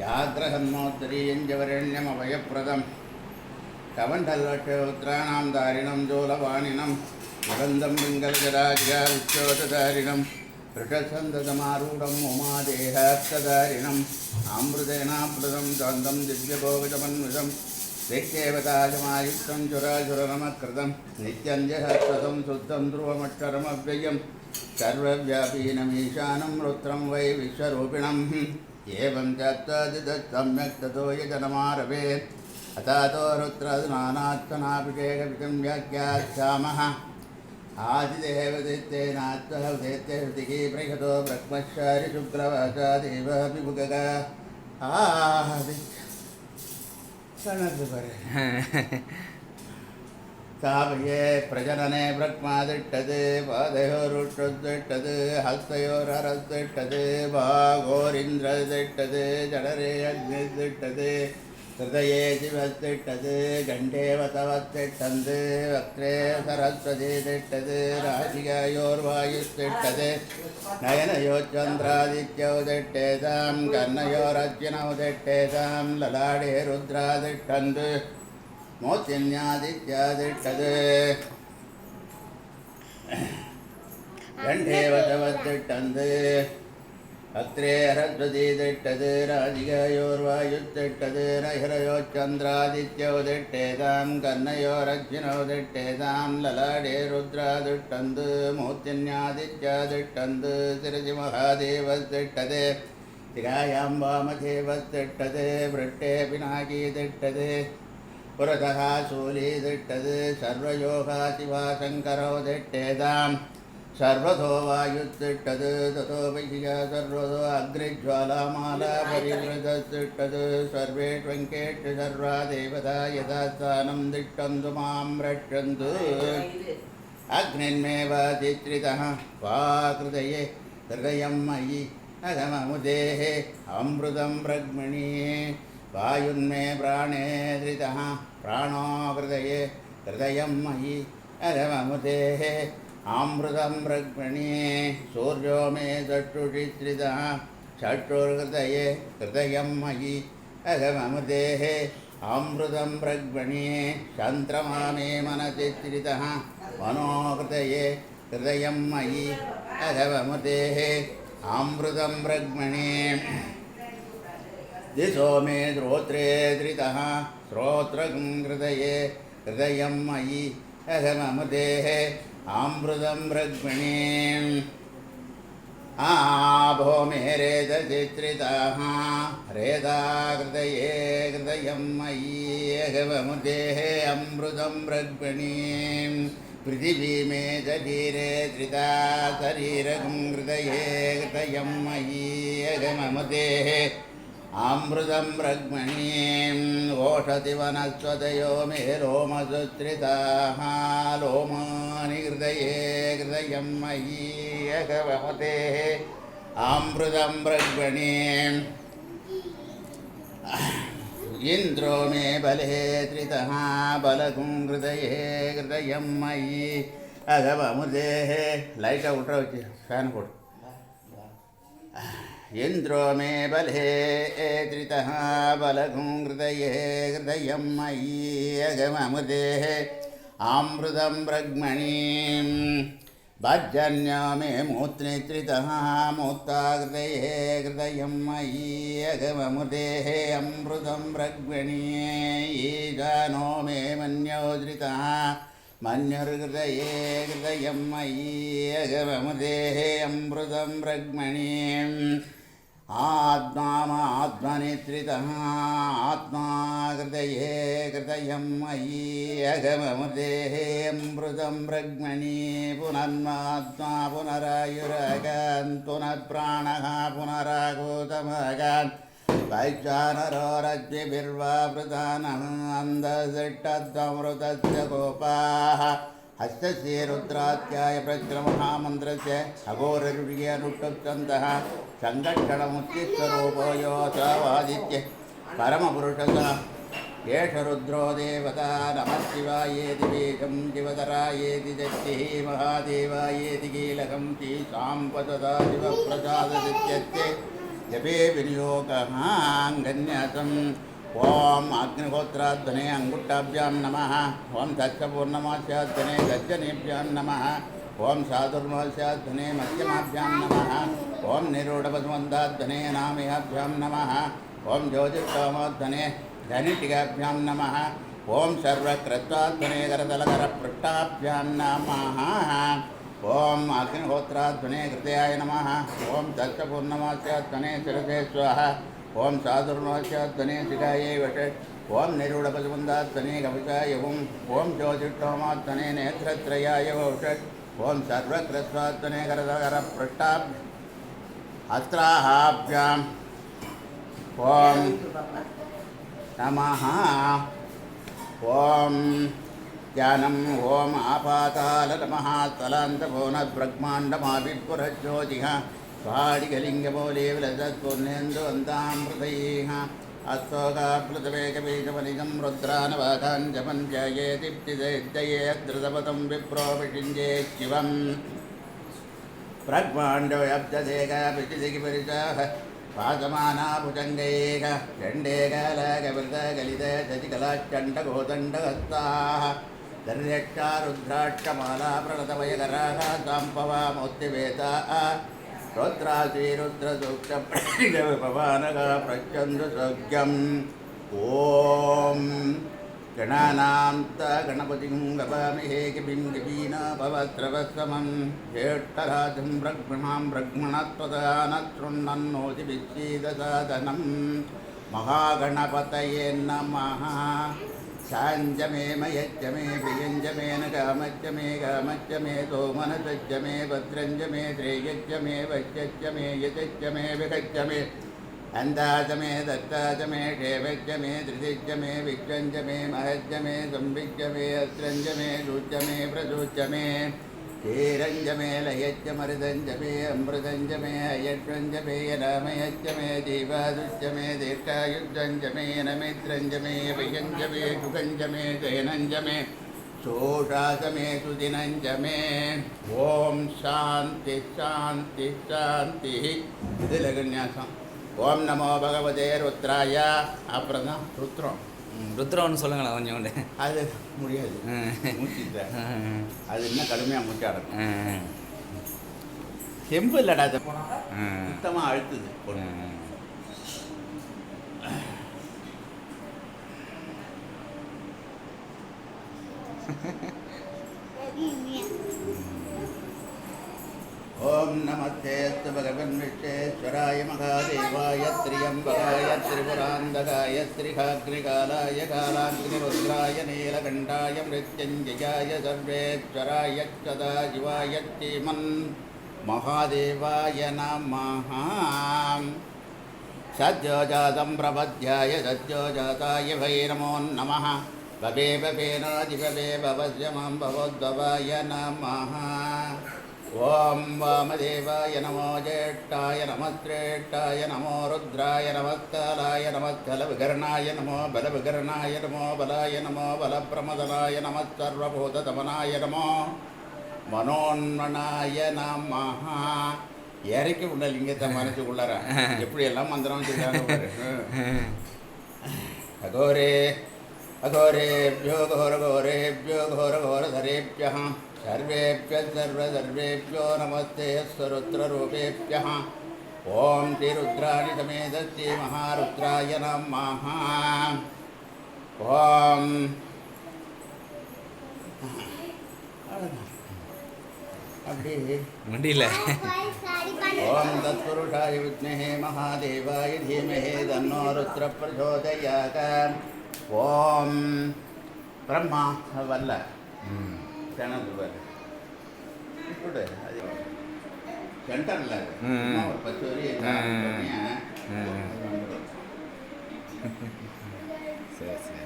யாத்ரஹன்மோத்தரீயஞ்சவரண்யமபயப்பிரதம் கவண்டல்லோட்டோத்ராணாம் தாரிணம் ஜோலவாணினம் சுகந்தம் பிங்கல்கராஜா உச்சோதாரிணம் ரிஷசந்ததமாரூடம் உமாதேகாஸ்தாரிணம் ஆம்பிருதேனாபிரதம் சாந்தம் திவ்யபோகஜமன்விதம். திக்கேவதாஜமாயுக்தம் சுராசுரநமக்கிருதம் நித்யஞ்சஹஸ்தம் சுத்தம் துருவமட்சரமவ்யயம் சர்வவியாபீனமீசானம் ருத்ரம் வை விஸ்வரூபிணம் एवं तत्त्वदिदत् सम्यक् ततो यजनमारभे अतातो रुद्रनानात्मनाभिषेकविधं व्याख्यास्यामः आदिदेवदित्येनात्महृदेत्य हृतिः प्रयतो ब्रह्मचारिशुक्लवाचादेवभिमुखग आदि தாவையே பிரஜனனே பிரக்மாதிட்டது பாதையோருட்டது ஹஸ்தையோர் அரசிட்டது பாகோரிந்திர திட்டது ஜடரே அக்னி திட்டது ஹிருதயே சிவத்திட்டது கண்டேவதவத்திட்டந்து வக்ரே சரஸ்வதி திட்டது ராஜிகாயோர் வாயுத்திட்டது நயனயோ சந்திராதித்யோ திட்டேதாம் கர்ணயோர் அர்ஜுனோ திட்டேதாம் லலாடே ருத்ரா மோத்தின்யாதித்யாதிட்டது கண்டேவதவத்திட்டந்து அத்ரே அரஸ்வதி திட்டது ராதிகாயோர்வாயுத்திட்டது ரஹிரயோ சந்திராதித்யோ திட்டேதாம் கர்ணயோ ரஜினோ திட்டேதாம் லலாடே ருத்ரா திட்டந்து மூர்த்தின்யாதித்யா திட்டந்து திருஜி மகாதேவ திட்டதே திகாயாம் வாமதேவ திட்டது விரட்டே பினாகி திட்டது புரதா சூலீதிட்டது சர்வயோகா சிவா சங்கரோதிட்டேதாம் சர்வதோ வாயுத்திட்டது. ததோ பையா சர்வதோ அக்னிஜ்வாலாமாலா பரிவிரதத்திட்டது சர்வே வெங்கேட்டு சர்வா தேவதா யதாஸ்தானம் திட்டந்து மாம் ரட்சந்து. அக்னின்மேவாதித்ரிதः வாகிருதயே ஹயம் மயி அகமமுதேஹே அமிர்தம் பிரக்மணியே वायुन्मे प्राणे धृतः प्राणो हृदये हृदयं मयि अगममुदेः अमृतं ब्रह्मणि सूर्यो मे चक्षुषि धृतः चक्षुर्हृदये हृदयं मयि अगममुदेः अमृतं ब्रह्मणि चन्द्रमा मे मनसि धृतः मनोहृदये हृदयं मयि अगममुदेः अमृतं ब्रह्मणि दिशो मे श्रोत्रे धृतः श्रोत्रं हृदये हृदयं मयि अहममुदेः अमृतं ब्रह्मणि आभो मे रेदचित्रिताः रेदा हृदये हृदयं मयि अहममुदेः अमृतं ब्रह्मणि पृथिवी मे शरीरे धृता शरीरं हृदये हृदयं मयि अगममुदेः आमृतं रग्मणीं ओषधि वनस्वतयो मे रोमसुत्रिताः लोमानि हृदये हृदयं मयीयकवहते आमृतं रग्मणीम् इन्द्रो मे बले त्रितः बलगुं हृदये हृदयं मयि अगवमुदेः लैट उट्र फैन् कोड् इन्द्रो मे बले त्रितः बलगुं हृदये हृदयं मयि अगममुदेः अमृतं ब्रह्मणीम् भजन्यो मे मूत्रित्रितः मूत्ता हृदये हृदयं मयि अगममुदेः अमृतं ब्रह्मणि ईशानो मे मन्योधृतः मन्युर्हृदये हृदयं मयि अगममुदेः अमृतं ब्रह्मणीम् आत्मात्मनित्रितः आत्मा हृदये हृदयं मयि अगममुदेः अमृतं ब्रह्मणि पुनर्मात्मा पुनरायुरगान् पुनःप्राणः पुनरागोतमगान् वैश्वानरोरज्ञिभिर्वावृतानः अन्धसिष्टत्वमृतस्य गोपाः हस्तस्य रुद्रात्याय प्रक्रमहामन्त्रस्य अघोररुर्यनुष्टुप्तन्तः सङ्गक्षणमुच्चित्स्वरूपो योऽसावादित्य परमपुरुषः एष रुद्रो देवता नमः शिवायेति वेदं शिवतरायेति दत्तिः महादेवायेति कीलकं शीशां पतदा शिवप्रसाददित्यस्य जपे विनियोगाङ्गन्यासम् ओम अग्निहोत्राधने अंगुट्टाभ्यां नमः। ओम तत्पूर्णमास्याधने गज्जनेभ्यां नमः। ओम साधुर्मास्याधने मध्यमाभ्यां नमः। ओम निरूढपसुमन्दाधने नामिहाभ्यां नमः। ओम ज्योतिषोमोद्धने धनिटिकाभ्यां नमः। ओम सर्वकृत्वाध्वने करतलकरपृष्ठाभ्यां नमः। ओम अग्निहोत्राध्वने कृतयाय नमः। ओम तत्पूर्णमास्याध्वने शिरसे स्वाहा। ஓம் சாதுர்ணோச்சாத்தனே சிகாயை வஷ ஓம் நிருடபசுந்தாத்தனே கவிதாயவும் ஓம் ஜோதிட்டோமாத்தனே நேத்திரத்ரயாய வஷட் ஓம் சர்வக்ரஸ்வாத்தனே கரதகர பிரஷ்டா அஸ்திராஹாபியாம். ஓம் நமஹா. ஓம் ஞானம் ஓம் ஆபாதால நமஹா தலாந்த போன பிரக்மாண்டமாபிபுரஜோதிகா रुद्रानवाकाञ्जपञ्चये दीप्तिदयये धृतपदं विप्रो विषिञ्जे शिवम् प्रग्माण्डवब्जदेकापिचिदिकिपरिचाः पादमाना भुजङ्गैः चण्डेकालकवृतगलित शशिकलाश्चण्डगोदण्डहस्ताः दर्यक्षारुद्राक्षमाला प्रणतवयकराः साम्पवामोत्तिवेताः रुद्राश्रीरुद्रसूक्तपवानगा प्रच्छन्दु सौख्यम् ॐ गणानां त गणपतिं गवामिहे किबिं किबीना भवत्रवसमं ज्येष्ठराजं ब्रह्मणां ब्रह्मणत्वदानशृण्वन्नोतिविच्छीदसादनं महागणपतये नमः साञ्च मे मयच्च मे प्रियञ्च मे न कामच्च मे कामच्च मे सोमनसच्च मे भद्रञ्च मे श्रेयच्च मे वश्यच्च मे यतच्च मे विगच्च मे अन्दाच मे मे मे मे मे महज्ज मे मे मे मे मे ீரஞ்சமேலயச்சமருதஞ்சமே அமிருதஞ்சமே அயற்றஞ்சமே ராமயச்சமே ஜீவாதுச்சமே தீர்க்காயுஜஞ்சமே நமித்ரஞ்சமே பயஞ்சமே சுகஞ்சமே ஜெயனஞ்சமே சோஷாசமே சுதினஞ்சமே. ஓம் சாந்தி சாந்தி சாந்தி. இது லகுன்யாசம். ஓம் நமோ பகவதே ருத்ராயா. அப்புறம் தான் ருத்ரம். ருத்ரம்னு சொல்லுங்களேன் கொஞ்சம் கொண்டு அது முடியாது. மூச்சிட்டேன் அது இன்னும் கடுமையாக மூச்சாடணும் செம்பு இல்லடா அது ம், சுத்தமாக அழுத்துது. பொண்ணு. ఓం నమస్తే భగవన్విశ్వేశ్వరాయ మహాదేవాయ త్రియంబకాయ త్రిపురాంధకాయ శ్రీహాగ్నికాలాయ కాలాగ్నిరుద్రాయ నీలకంఠాయ మృత్యుంజయాయ సర్వేశ్వరాయ సదాశివాయ శ్రీమన్ మహాదేవాయ నమ. సద్యోజాతం ప్రపద్యాయ సద్యోజాతాయ భై నమో నమ. భవే భవేనాదిభవే భవస్యమం భవోద్భవాయ నమ. ஓம் வாமதேவாய நமோ ஜேஷ்டாய நமஸ்ரேஷ்டாய நமோ ருத்ராய நமஸ்காலாய நமஸ்கலவிகர்ணாய நமோ பலவிகர்ணாய நமோ பலாய நமோ பலப்பிரமதனாய நமஸ்சர்வபூததமனாய நமோ மனோன்மனாய நம இறக்கி உள்ள லிங்கத்தை மறைச்சுக்குள்ளார எப்படி எல்லாம் மந்திரம் அகோரே அகோரேபியோ கோர கோரேபியோ கோர கோரதரேபியம் நமஸ்தே ஸ்வருத்ரரூபேபிய ஓம் ஸ்ரீருத்ராணி சமேத ஸ்ரீ மகாருத்ராய நமஹ ஓம் அப்படி முடியல ஓம் தத்புருஷாய வித்மஹே மகாதேவாய தீமஹே தன்னோ ருத்ர பிரச்சோதயாக ஓம் பிரம்மா வல்ல ம், கிணறு பாரு கொடு அது சென்டரில். ஒரு பத்து வரி. சரி சரி.